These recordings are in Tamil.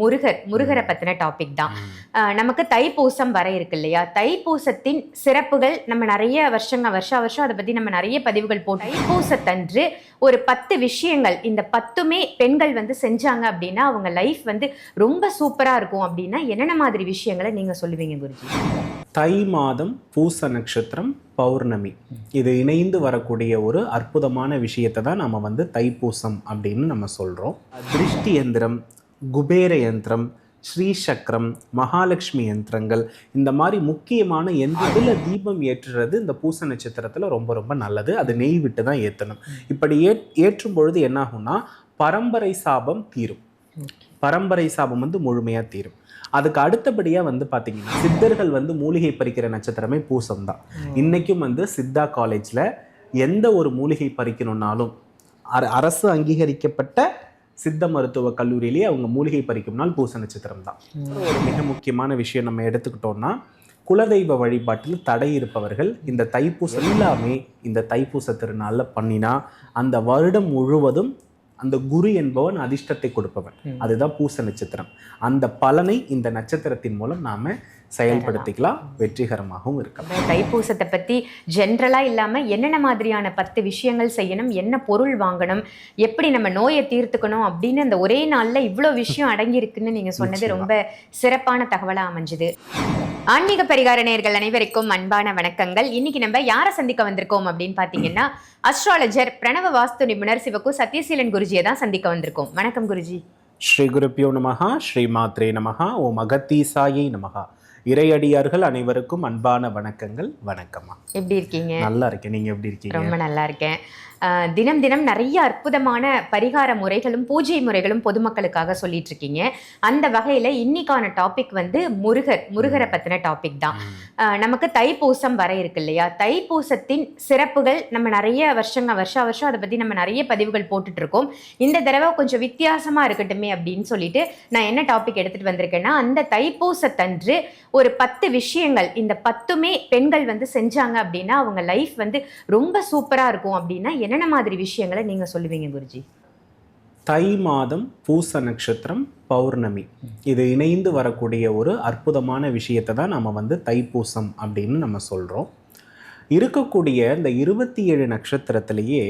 முருகர் முருகரை பத்தின டாபிக் தான். நமக்கு தைப்பூசம் வர இருக்கு இல்லையா? தைப்பூசத்தின் சிறப்புகள் நம்ம நிறைய வருஷங்க வருஷா வருஷம் அதை பத்தி நம்ம நிறைய பதிவுகள் போட்டோம் தைப்பூசத்தன்று ஒரு பத்து விஷயங்கள் இந்த பத்துமே பெண்கள் வந்து செஞ்சாங்க அப்படின்னா அவங்க லைஃப் வந்து ரொம்ப சூப்பரா இருக்கும் அப்படின்னா என்னென்ன மாதிரி விஷயங்களை நீங்க சொல்லுவீங்க குருஜி? தை மாதம் பூச நட்சத்திரம் பௌர்ணமி. இது இணைந்து வரக்கூடிய ஒரு அற்புதமான விஷயத்தை தான் நம்ம வந்து தைப்பூசம் அப்படின்னு நம்ம சொல்கிறோம் திருஷ்டி யந்திரம் குபேர யந்திரம் ஸ்ரீ சக்கரம் மகாலட்சுமி யந்திரங்கள் இந்த மாதிரி முக்கியமான எந்த இதில் தீபம் ஏற்றுறது இந்த பூச நட்சத்திரத்தில் ரொம்ப ரொம்ப நல்லது. அது நெய் விட்டு தான் ஏற்றணும் இப்படி ஏ ஏற்றும் பொழுது என்னாகும்னா பரம்பரை சாபம் தீரும். பரம்பரை சாபம் வந்து முழுமையாக தீரும். அதுக்கு அடுத்தபடியாக வந்து பார்த்தீங்கன்னா சித்தர்கள் வந்து மூலிகை பறிக்கிற நட்சத்திரமே பூசம் தான். இன்றைக்கும் வந்து சித்தா காலேஜில் எந்த ஒரு மூலிகை பறிக்கணும்னாலும் அர- அரசு அங்கீகரிக்கப்பட்ட சித்த மருத்துவ கல்லூரியிலேயே அவங்க மூலிகை பறிக்கும் நாள் பூச நட்சத்திரம் தான். ஒரு மிக முக்கியமான விஷயம் நம்ம எடுத்துக்கிட்டோம்னா குலதெய்வ வழிபாட்டில் தடை இருப்பவர்கள் இந்த தைப்பூசம் எல்லாமே இந்த தைப்பூச திருநாளில் பண்ணினா அந்த வருடம் முழுவதும் அந்த குரு என்பவன் அதிர்ஷ்டத்தை கொடுப்பவன். அதுதான் பூச நட்சத்திரம் அந்த பலனை இந்த நட்சத்திரத்தின் மூலம் நாம செயல்படுத்திக்கலாம் வெற்றிகரமாகவும் இருக்கலாம். தைப்பூசத்தை பத்தி ஜென்ரலா இல்லாம என்னென்ன மாதிரியான பத்து விஷயங்கள் செய்யணும் என்ன பொருள் வாங்கணும் எப்படி நம்ம நோயை தீர்த்துக்கணும் அப்படின்னு அந்த ஒரே நாள்ல இவ்வளோ விஷயம் அடங்கி இருக்குன்னு நீங்க சொன்னது. ரொம்ப சிறப்பான தகவலா அமைஞ்சுது. ஆன்மீக பரிகார நேயர்கள் அனைவருக்கும் அன்பான வணக்கங்கள். இன்னைக்கு நம்ம யாரை சந்திக்க வந்திருக்கோம் அப்படின்னு பாத்தீங்கன்னா அஸ்ட்ராலஜர் பிரணவ வாஸ்து நிபுணர் சிவகு சத்யசீலன் குருஜியை தான் சந்திக்க வந்திருக்கோம். வணக்கம் குருஜி. ஸ்ரீ குருப்பியோ நமகா ஸ்ரீ மாத்ரே நமகா ஓ மகத்தீசாயை நமகா இறையடியார்கள் அனைவருக்கும் அன்பான வணக்கங்கள். வணக்கம்மா. எப்படி இருக்கீங்க? நல்லா இருக்கேன். நீங்க எப்படி இருக்கீங்க? ரொம்ப நல்லா இருக்கேன். தினம் தினம் நிறைய அற்புதமான பரிகார முறைகளும் பூஜை முறைகளும் பொதுமக்களுக்காக சொல்லிட்டு இருக்கீங்க அந்த வகையில இன்னைக்கான டாபிக் வந்து முருகர் முருகரை பத்தின டாபிக் தான். நமக்கு தைப்பூசம் வர இருக்கு இல்லையா? தைப்பூசத்தின் சிறப்புகள் நம்ம நிறைய வருஷங்க வருஷா வருஷம் அதை பத்தி நம்ம நிறைய பதிவுகள் போட்டுட்டு இருக்கோம் இந்த தடவை கொஞ்சம் வித்தியாசமா இருக்கட்டுமே அப்படின்னு சொல்லிட்டு நான் என்ன டாபிக் எடுத்துட்டு வந்திருக்கேன்னா அந்த தைப்பூசத்தன்று ஒரு பத்து விஷயங்கள் இந்த பத்துமே பெண்கள் வந்து செஞ்சாங்க அப்படின்னா அவங்க லைஃப் வந்து ரொம்ப சூப்பரா இருக்கும் அப்படின்னா என்னென்ன மாதிரி விஷயங்களை நீங்கள் சொல்லுவீங்க குருஜி? தை மாதம் பூச நட்சத்திரம் பௌர்ணமி. இது இணைந்து வரக்கூடிய ஒரு அற்புதமான விஷயத்தை தான் நம்ம வந்து தைப்பூசம் அப்படின்னு நம்ம சொல்கிறோம் இருக்கக்கூடிய இந்த இருபத்தி ஏழு நட்சத்திரத்திலேயே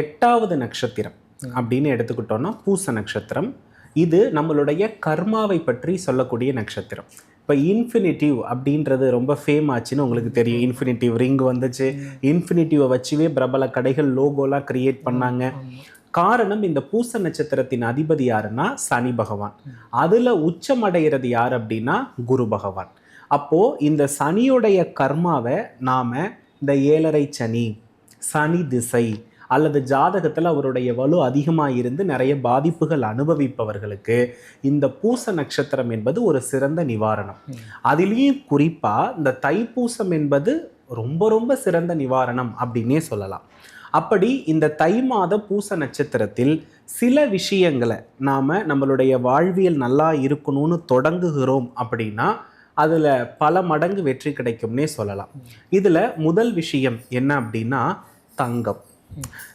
எட்டாவது நட்சத்திரம் அப்படின்னு எடுத்துக்கிட்டோம்னா பூச நட்சத்திரம். இது நம்மளுடைய கர்மாவை பற்றி சொல்லக்கூடிய நட்சத்திரம். இப்போ இன்ஃபினிட்டிவ் அப்படின்றது ரொம்ப ஃபேம் ஆச்சுன்னு உங்களுக்கு தெரியும். இன்ஃபினிட்டிவ் ரிங் வந்துச்சு. இன்ஃபினிட்டிவை வச்சுவே பிரபல கடைகள் லோகோலாம் கிரியேட் பண்ணாங்க. காரணம் இந்த பூச நட்சத்திரத்தின் அதிபதி யாருன்னா சனி பகவான். அதுல உச்சமடைகிறது யார் அப்படின்னா குரு பகவான். அப்போ இந்த சனியுடைய கர்மாவை நாம இந்த ஏழரை சனி சனி திசை அல்லது ஜாதகத்தில் அவருடைய வலு அதிகமாக இருந்து நிறைய பாதிப்புகள் அனுபவிப்பவர்களுக்கு இந்த பூச நட்சத்திரம் என்பது ஒரு சிறந்த நிவாரணம். அதுலேயும் குறிப்பாக இந்த தைப்பூசம் என்பது ரொம்ப ரொம்ப சிறந்த நிவாரணம் அப்படின்னே சொல்லலாம். அப்படி இந்த தை மாத பூச நட்சத்திரத்தில் சில விஷயங்களை நாம் நம்மளுடைய வாழ்வியல் நல்லா இருக்கணும்னு தொடங்குகிறோம் அப்படின்னா அதில் பல மடங்கு வெற்றி கிடைக்கும்னே சொல்லலாம். இதில் முதல் விஷயம் என்ன அப்படின்னா தங்கம்.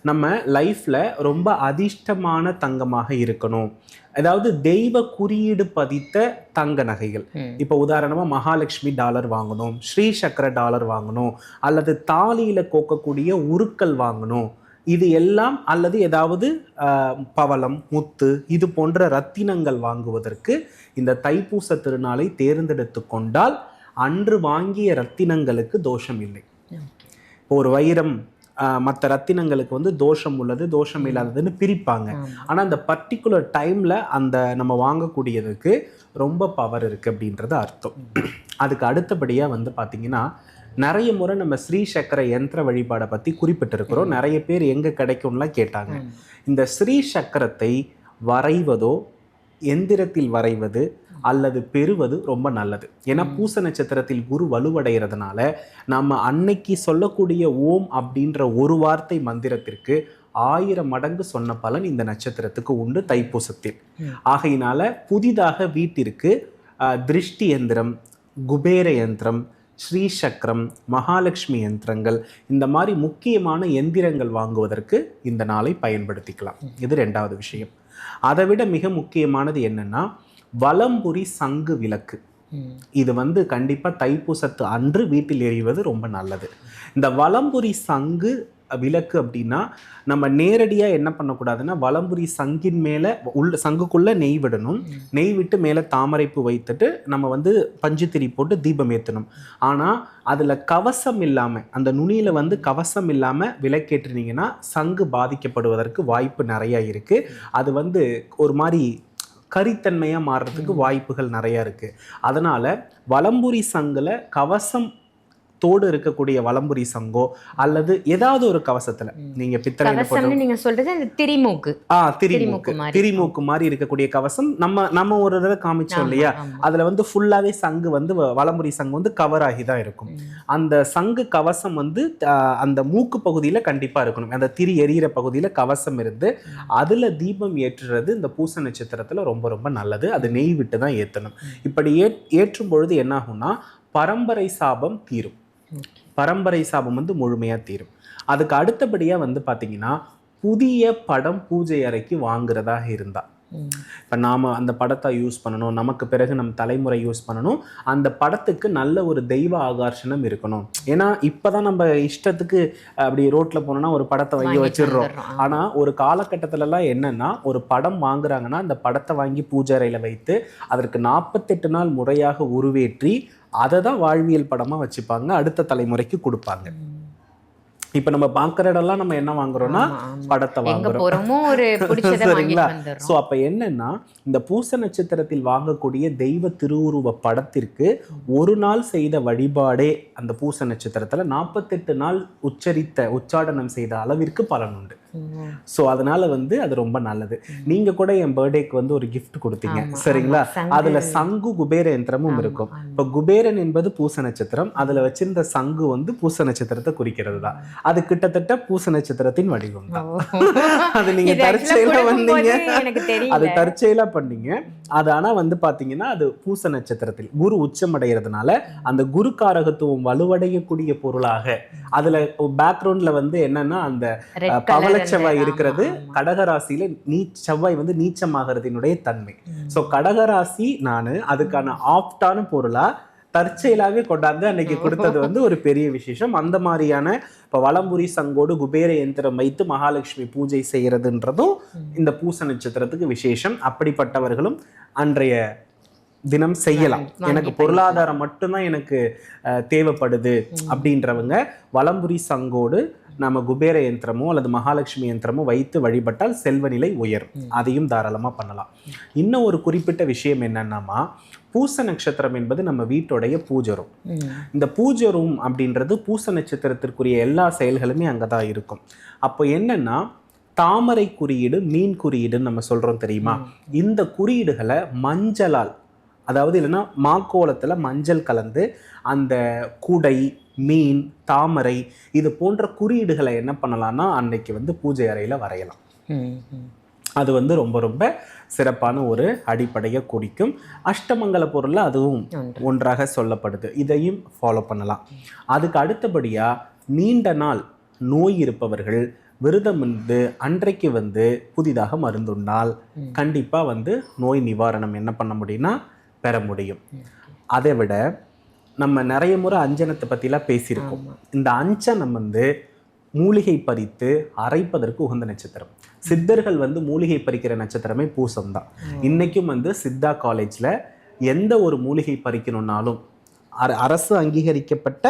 நம்ம லைஃப்பில் ரொம்ப அதிர்ஷ்டமான தங்கமாக இருக்கணும். அதாவது தெய்வ குறியீடு பதித்த தங்க நகைகள். இப்போ உதாரணமாக மகாலட்சுமி டாலர் வாங்கணும் ஸ்ரீ சக்கர டாலர் வாங்கணும் அல்லது தாலியில் கோக்கக்கூடிய உருக்கள் வாங்கணும். இது எல்லாம் அல்லது ஏதாவது பவளம் முத்து இது போன்ற ரத்தினங்கள் வாங்குவதற்கு இந்த தைப்பூச திருநாளை தேர்ந்தெடுத்து கொண்டால் அன்று வாங்கிய ரத்தினங்களுக்கு தோஷம் இல்லை. இப்போ ஒரு வைரம் மற்ற ரத்தினங்களுக்கு வந்து தோஷம் உள்ளது தோஷம் இல்லாததுன்னு பிரிப்பாங்க. ஆனால் அந்த பர்டிகுலர் டைமில் அந்த நம்ம வாங்கக்கூடியதுக்கு ரொம்ப பவர் இருக்குது அப்படின்றது அர்த்தம். அதுக்கு அடுத்தபடியாக வந்து பார்த்திங்கன்னா நிறைய முறை நம்ம ஸ்ரீ சக்கர யந்திர வழிபாடை பற்றி குறிப்பிட்டிருக்கிறோம். நிறைய பேர் எங்கே கிடைக்கும்லாம் கேட்டாங்க. இந்த ஸ்ரீ சக்கரத்தை வரைவதோ எந்திரத்தில் வரைவது அல்லது பெறுவது ரொம்ப நல்லது. ஏன்னா பூச நட்சத்திரத்தில் குரு வலுவடைகிறதுனால நம்ம அன்னைக்கு சொல்லக்கூடிய ஓம் அப்படின்ற ஒரு வார்த்தை மந்திரத்திற்கு ஆயிரம் மடங்கு சொன்ன பலன் இந்த நட்சத்திரத்துக்கு உண்டு தைப்பூசத்தில். ஆகையினால புதிதாக வீட்டிற்கு திருஷ்டி யந்திரம் குபேர யந்திரம் ஸ்ரீ சக்கரம் மகாலட்சுமி யந்திரங்கள் இந்த மாதிரி முக்கியமான எந்திரங்கள் வாங்குவதற்கு இந்த நாளை பயன்படுத்திக்கலாம். இது ரெண்டாவது விஷயம். அதை விட மிக முக்கியமானது என்னன்னா வலம்புரி சங்கு விளக்கு. இது வந்து கண்டிப்பாக தைப்பூசத்து அன்று வீட்டில் எரிவது ரொம்ப நல்லது இந்த வலம்புரி சங்கு விளக்கு அப்படின்னா நம்ம நேரடியாக என்ன பண்ணக்கூடாதுன்னா வலம்புரி சங்கின் மேலே உள்ள சங்குக்குள்ளே நெய் விடணும். நெய் விட்டு மேலே தாமரைப்பூ வைத்துட்டு நம்ம வந்து பஞ்சுத்திரி போட்டு தீபம் ஏற்றணும் ஆனால் அதில் கவசம் இல்லாமல் அந்த நுனியில் வந்து கவசம் இல்லாமல் விளக்கேற்றினீங்கன்னா சங்கு பாதிக்கப்படுவதற்கு வாய்ப்பு நிறையா இருக்குது அது வந்து ஒரு மாதிரி கரித்தன்மையாக மாறுறதுக்கு வாய்ப்புகள் நிறையா இருக்குது அதனால் வலம்புரி சங்கில் கவசம் தோடு இருக்கக்கூடிய வலம்புரி சங்கோ அல்லது ஏதாவது ஒரு கவசத்தில். போட்டு கவசம்னு நீங்க சொல்றது அந்த திரிமூக்கு. ஆ திரிமூக்கு. திரிமூக்கு மாதிரி. இருக்கக்கூடிய கவசம். நம்ம நம்ம ஒரு தடவை காமிச்சோம் இல்லையா. அதுல வந்து ஃபுல்லாவே சங்கு வந்து வலம்புரி சங்கு வந்து கவர் ஆகி தான் இருக்கும். அந்த சங்கு கவசம் வந்து அந்த மூக்கு பகுதியில கண்டிப்பா இருக்கணும். அந்த திரி எரியிற பகுதியில கவசம் இருந்து அதுல தீபம் ஏற்றுறது இந்த பூச நட்சத்திரத்துல ரொம்ப ரொம்ப நல்லது. அது நெய் விட்டு தான் ஏத்தணும். இப்படி ஏ ஏற்றும் பொழுது என்ன ஆகும்னா பரம்பரை சாபம் தீரும். பரம்பரை சாபம் வந்து முழுமையா தீரும் அதுக்கு அடுத்தபடியா வந்து பாத்தீங்கன்னா புதிய படம் பூஜை அறைக்கு வாங்குறதாக இருந்தா ம். இப்போ நாம் அந்த படத்தை யூஸ் பண்ணணும் நமக்கு பிறகு நம்ம தலைமுறை யூஸ் பண்ணணும் அந்த படத்துக்கு நல்ல ஒரு தெய்வ ஆகர்ஷணம் இருக்கணும் ஏன்னா இப்போ தான் நம்ம இஷ்டத்துக்கு அப்படி ரோட்டில் போனோம்னா ஒரு படத்தை வாங்கி வச்சிடுறோம். ஆனால் ஒரு காலகட்டத்திலலாம் என்னன்னா ஒரு படம் வாங்குறாங்கன்னா அந்த படத்தை வாங்கி பூஜை அறையில் வைத்து அதற்கு நாற்பத்தெட்டு நாள் முறையாக உருவேற்றி அதை தான் வாழ்வியல் படமாக வச்சுப்பாங்க அடுத்த தலைமுறைக்கு கொடுப்பாங்க. இப்போ நம்ம பார்க்குற இடம்லாம் நம்ம என்ன வாங்குறோம்னா. படத்தை வாங்குறோம் சரிங்களா? ஸோ அப்போ என்னன்னா இந்த பூச நட்சத்திரத்தில் வாங்கக்கூடிய தெய்வ திருவுருவ படத்திற்கு ஒரு நாள் செய்த வழிபாடே அந்த பூச நட்சத்திரத்தில் நாற்பத்தெட்டு நாள் உச்சரித்த உச்சாடனம் செய்த அளவிற்கு பலன் உண்டு. ஸோ அதனால வந்து அது ரொம்ப நல்லது. நீங்க கூட என் பர்த்டேக்கு வந்து ஒரு gift கொடுத்தீங்க. சரிங்களா? அதுல சங்கு குபேர யந்திரமும் இருக்கும். இப்போ குபேரன் என்பது பூச நட்சத்திரம். அதுல வச்சிருந்த சங்கு வந்து பூச நட்சத்திரத்தை குறிக்கிறது தான். அது கிட்டத்தட்ட பூச நட்சத்திரத்தின் வடிவம் தான். அது நீங்க தற்செயலா வந்தீங்க. அது தற்செயலா பண்ணீங்க. அது ஆனா வந்து பாத்தீங்கன்னா அது பூச நட்சத்திரத்தில் குரு உச்சமடைகிறதுனால அந்த குரு காரகத்துவம் வலுவடையக்கூடிய பொருளாக. அதுல பேக்ரவுண்ட்ல வந்து என்னன்னா அந்த Red அந்த- இருக்கிறது. ஆமா. கடகராசியில நீ செவ்வாய் வந்து நீச்சமாகிறதினுடைய தன்மை. ஸோ கடகராசி நான் அதுக்கான ஆப்டான பொருளா தற்செயலாவே கொண்டாந்து அன்னைக்கு கொடுத்தது வந்து ஒரு பெரிய விசேஷம். அந்த மாதிரியான இப்போ வலம்புரி சங்கோடு குபேர யந்திரம் வைத்து மகாலட்சுமி பூஜை செய்யறதுன்றதும் இந்த பூச நட்சத்திரத்துக்கு விசேஷம். அப்படிப்பட்டவர்களும் அன்றைய தினம் செய்யலாம். எனக்கு பொருளாதாரம் மட்டும்தான் எனக்கு தேவைப்படுது அப்படின்றவங்க வலம்புரி சங்கோடு நம்ம குபேர யந்திரமோ அல்லது மகாலட்சுமி யந்திரமோ வைத்து வழிபட்டால் செல்வ நிலை உயரும். அதையும் தாராளமா பண்ணலாம். இன்னும் ஒரு குறிப்பிட்ட விஷயம் என்னன்னாமா பூச நட்சத்திரம் என்பது நம்ம வீட்டோடைய பூஜரும். இந்த பூஜை ரூம் அப்படின்றது பூச நட்சத்திரத்திற்குரிய எல்லா செயல்களுமே அங்கே தான் இருக்கும். அப்போ என்னன்னா தாமரை குறியீடு மீன் குறியீடுன்னு நம்ம சொல்றோம் தெரியுமா? இந்த குறியீடுகளை மஞ்சளால் அதாவது இல்லைன்னா மாக்கோலத்தில் மஞ்சள் கலந்து அந்த குடை மீன் தாமரை இது போன்ற குறியீடுகளை என்ன பண்ணலாம்னா அன்னைக்கு வந்து பூஜை அறையில் வரையலாம். அது வந்து ரொம்ப ரொம்ப சிறப்பான ஒரு அடிப்படையை குறிக்கும் அஷ்டமங்கல பொருளில் அதுவும் ஒன்று. ஒன்றாக சொல்லப்படுது இதையும் ஃபாலோ பண்ணலாம் அதுக்கு அடுத்தபடியாக நீண்ட நாள் நோய் இருப்பவர்கள் விரதம் இருந்து அன்றைக்கு வந்து புதிதாக மருந்துண்டால். கண்டிப்பாக வந்து நோய் நிவாரணம் என்ன பண்ண முடியும்னா பெற முடியும். அதை விட நம்ம நிறைய முறை அஞ்சனத்தை பற்றிலாம் பேசியிருக்கோம். இந்த அஞ்சனம் வந்து மூலிகை பறித்து அரைப்பதற்கு உகந்த நட்சத்திரம். சித்தர்கள் வந்து மூலிகை பறிக்கிற நட்சத்திரமே பூசம் தான் இன்னைக்கும் வந்து சித்தா காலேஜில் எந்த ஒரு மூலிகை பறிக்கணும்னாலும் அர- அரசு அங்கீகரிக்கப்பட்ட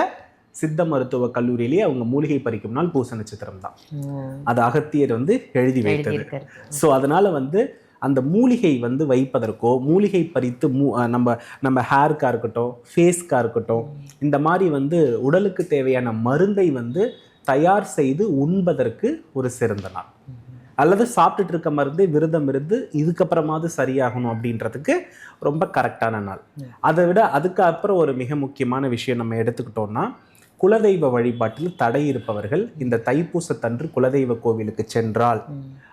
சித்த மருத்துவ கல்லூரியிலேயே அவங்க மூலிகை பறிக்கும் நாள் பூச நட்சத்திரம் தான். அது அகத்தியர் வந்து எழுதி வைத்தது. ஸோ அதனால வந்து அந்த மூலிகை வந்து வைப்பதற்கோ மூலிகை பறித்து மூ நம்ம நம்ம ஹேருக்காக இருக்கட்டும் ஃபேஸ்க்காக இருக்கட்டும் இந்த மாதிரி வந்து உடலுக்கு தேவையான மருந்தை வந்து தயார் செய்து உண்பதற்கு ஒரு சிறந்த நாள். அல்லது சாப்பிட்டுட்டு இருக்க மருந்தே விரதம் இருந்து இதுக்கப்புறமாவது சரியாகணும் அப்படின்றதுக்கு ரொம்ப கரெக்டான நாள். அதை விட அதுக்கு அப்புறம் ஒரு மிக முக்கியமான விஷயம் நம்ம எடுத்துக்கிட்டோம்னா குலதெய்வ வழிபாட்டில் தடை இருப்பவர்கள் இந்த தைப்பூசத்தன்று குலதெய்வ கோவிலுக்கு சென்றால்.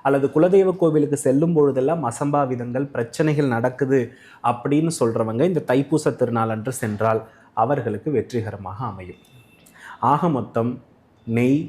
அல்லது குலதெய்வ கோவிலுக்கு செல்லும் பொழுதெல்லாம் அசம்பாவிதங்கள் பிரச்சனைகள் நடக்குது அப்படின்னு சொல்றவங்க இந்த தைப்பூச திருநாள் அன்று சென்றால் அவர்களுக்கு வெற்றிகரமாக அமையும் ஆக மொத்தம் நெய்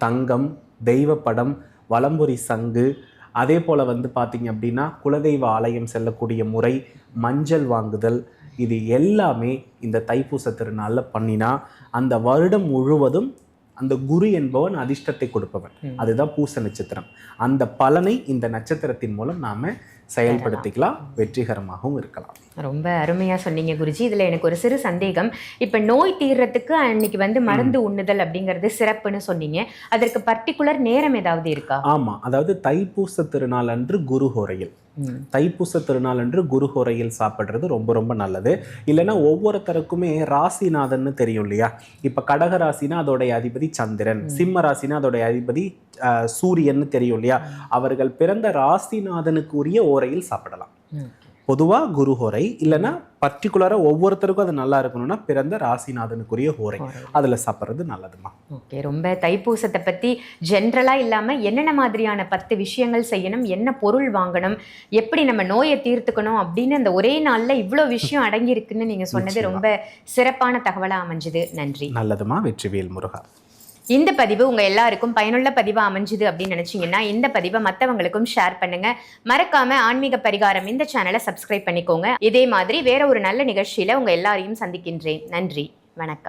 தங்கம் தெய்வப்படம் வலம்புரி சங்கு அதே போல் வந்து பார்த்தீங்க அப்படின்னா குலதெய்வ ஆலயம் செல்லக்கூடிய முறை மஞ்சள் வாங்குதல் இது எல்லாமே இந்த தைப்பூச திருநாளில் பண்ணினா அந்த வருடம் முழுவதும் அந்த குரு என்பவன் அதிர்ஷ்டத்தை கொடுப்பவன். அதுதான் பூச நட்சத்திரம் அந்த பலனை இந்த நட்சத்திரத்தின் மூலம் நாம செயல்படுத்திக்கலாம் வெற்றிகரமாகவும் இருக்கலாம். ரொம்ப அருமையா சொன்னீங்க குருஜி. இதுல எனக்கு ஒரு சிறு சந்தேகம். இப்ப நோய் தீர்றதுக்கு அன்னைக்கு வந்து மருந்து உண்ணுதல் அப்படிங்கிறது சிறப்புன்னு சொன்னீங்க. அதற்கு பர்டிகுலர் நேரம் ஏதாவது இருக்கா? ஆமா. அதாவது தைப்பூச திருநாள் அன்று குருஹோரையில். தைப்பூச திருநாள் அன்று குருஹோரையில் சாப்பிட்றது ரொம்ப ரொம்ப நல்லது. இல்லைன்னா ஒவ்வொருத்தருக்குமே ராசிநாதன்னு தெரியும் இல்லையா? இப்போ கடக ராசினா அதோடைய அதிபதி சந்திரன். சிம்ம ராசினா அதோடைய அதிபதி சூரியன்னு தெரியும் இல்லையா? அவர்கள் பிறந்த ராசிநாதனுக்கு உரிய ஓரையில் சாப்பிடலாம். பொதுவாக குருஹோரை இல்லைன்னா பர்டிகுலராக ஒவ்வொருத்தருக்கும் அது நல்லா இருக்கணும்னா பிறந்த ராசிநாதனுக்குரிய ஹோரை அதில் சாப்பிட்றது நல்லதுமா ஓகே ரொம்ப தைப்பூசத்தை பத்தி ஜென்ரலா இல்லாம என்னென்ன மாதிரியான பத்து விஷயங்கள் செய்யணும் என்ன பொருள் வாங்கணும் எப்படி நம்ம நோயை தீர்த்துக்கணும் அப்படின்னு அந்த ஒரே நாள்ல இவ்வளோ விஷயம் அடங்கி இருக்குன்னு நீங்க சொன்னது. ரொம்ப சிறப்பான தகவலா அமைஞ்சுது. நன்றி. நல்லதுமா வெற்றிவேல் முருகா. இந்த பதிவு உங்கள் எல்லாருக்கும் பயனுள்ள பதிவாக அமைஞ்சுது அப்படின்னு நினைச்சீங்கன்னா இந்த பதிவை மற்றவங்களுக்கும் ஷேர் பண்ணுங்கள் மறக்காமல் ஆன்மீக பரிகாரம் இந்த சேனலை சப்ஸ்கிரைப் பண்ணிக்கோங்க. இதே மாதிரி வேற ஒரு நல்ல நிகழ்ச்சியில் உங்கள் எல்லாரையும் சந்திக்கின்றேன். நன்றி. வணக்கம்.